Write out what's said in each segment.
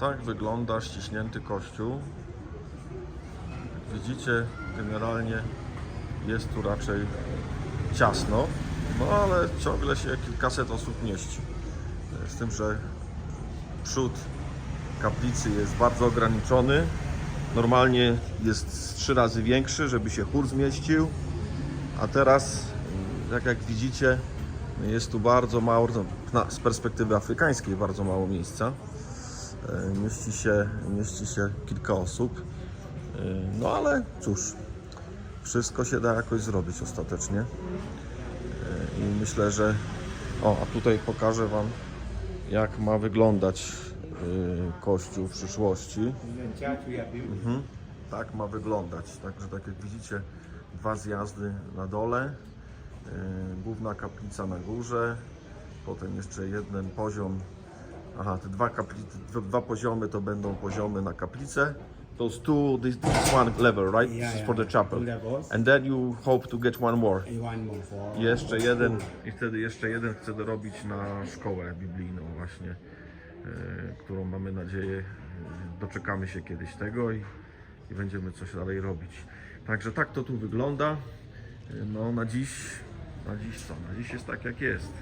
tak wygląda ściśnięty kościół. Jak widzicie, generalnie jest tu raczej ciasno, no ale ciągle się kilkaset osób mieści. Z tym, że przód kaplicy jest bardzo ograniczony. Normalnie jest trzy razy większy, żeby się chór zmieścił. A teraz, tak jak widzicie, jest tu bardzo mało, z perspektywy afrykańskiej bardzo mało miejsca. E, Mieści się, mieści się kilka osób. E, No ale cóż, wszystko się da jakoś zrobić ostatecznie. E, I myślę, że. O, a tutaj pokażę Wam, jak ma wyglądać kościół w przyszłości. Mhm. Tak ma wyglądać. Także tak jak widzicie, dwa zjazdy na dole, główna kaplica na górze, potem jeszcze jeden poziom. Aha, te dwa, kapli, dwa, poziomy to będą poziomy na kaplicę. Those two, this, this one level, right? Yeah, This is for the chapel. And then you hope to get one more. And one more for I jeszcze jeden, i wtedy jeszcze jeden chcę dorobić na szkołę biblijną właśnie, e, którą mamy nadzieję, doczekamy się kiedyś tego i, i będziemy coś dalej robić. Także tak to tu wygląda. E, No na dziś, na dziś co? Na dziś jest tak jak jest.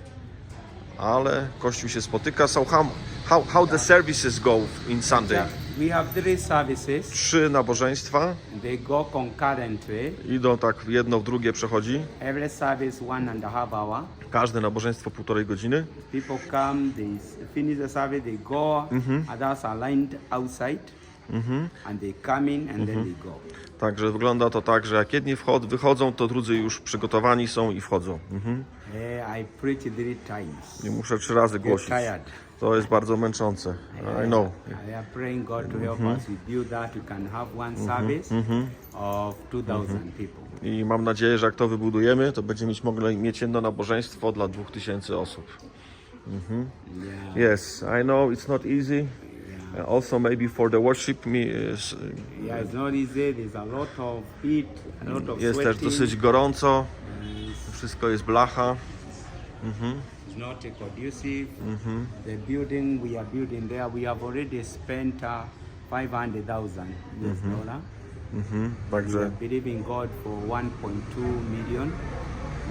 Ale Kościół się spotyka. So how, how, how the services go in Sunday? We have three services. Trzy nabożeństwa. They go concurrently. Idą tak jedno w drugie przechodzi. Every service one and a half hour. Każde nabożeństwo półtorej godziny. People come, they finish the service, they go. Others are lined outside, and they come in and then they go. Także wygląda to tak, że jak jedni wchod, wychodzą, to drudzy już przygotowani są i wchodzą. Mhm. Eh, I preach three times. Nie muszę trzy razy głosić. tired. To jest bardzo męczące. I know. I am praying God to help us. We build that. We can have one service of 2,000 people. I mam nadzieję, że jak to wybudujemy, to będziemy mogli mieć jedno nabożeństwo dla 2000 osób. Yeah. Yes, I know it's not easy. Uh, Also maybe for the worship me, is- Yeah, it's not easy. There's a lot of heat, a lot of jest też sweating. dosyć gorąco. Wszystko jest blacha. It's not uh, conducive. The building we are building there, we have already spent uh, 500,000 US dollar. Mhm. We Także are believing God for 1.2 million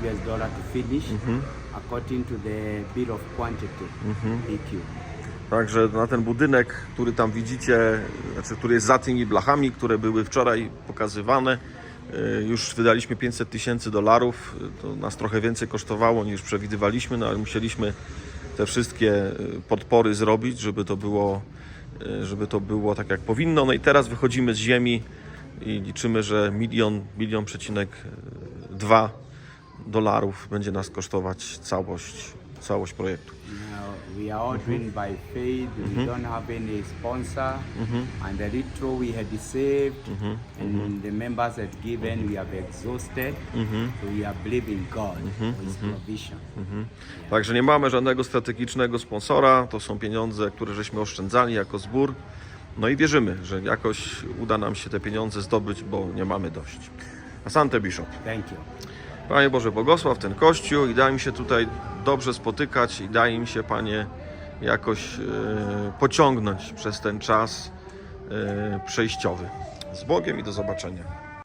US dollar to finish according to the bill of quantity PQ. Także na ten budynek, który tam widzicie, znaczy, który jest za tymi blachami, które były wczoraj pokazywane, już wydaliśmy 500 tysięcy dolarów. To nas trochę więcej kosztowało niż przewidywaliśmy, no ale musieliśmy te wszystkie y, podpory zrobić, żeby to było, y, żeby to było tak jak powinno. No i teraz wychodzimy z ziemi i liczymy, że milion, milion przecinek dwa dolarów będzie nas kosztować całość, całość projektu. We are all doing by faith. We don't have any sponsor. And the little we had saved and the members had given, we have exhausted. So we are believing God for His provision. Także nie mamy żadnego strategicznego sponsora. To są pieniądze, które żeśmy oszczędzali jako zbór. No i wierzymy, że jakoś uda nam się te pieniądze zdobyć, bo nie mamy dość. Asante Bishop. Thank you. Panie Boże, błogosław ten kościół i daj mi się tutaj dobrze spotykać i daj mi się, Panie, jakoś e, pociągnąć przez ten czas e, przejściowy. Z Bogiem i do zobaczenia.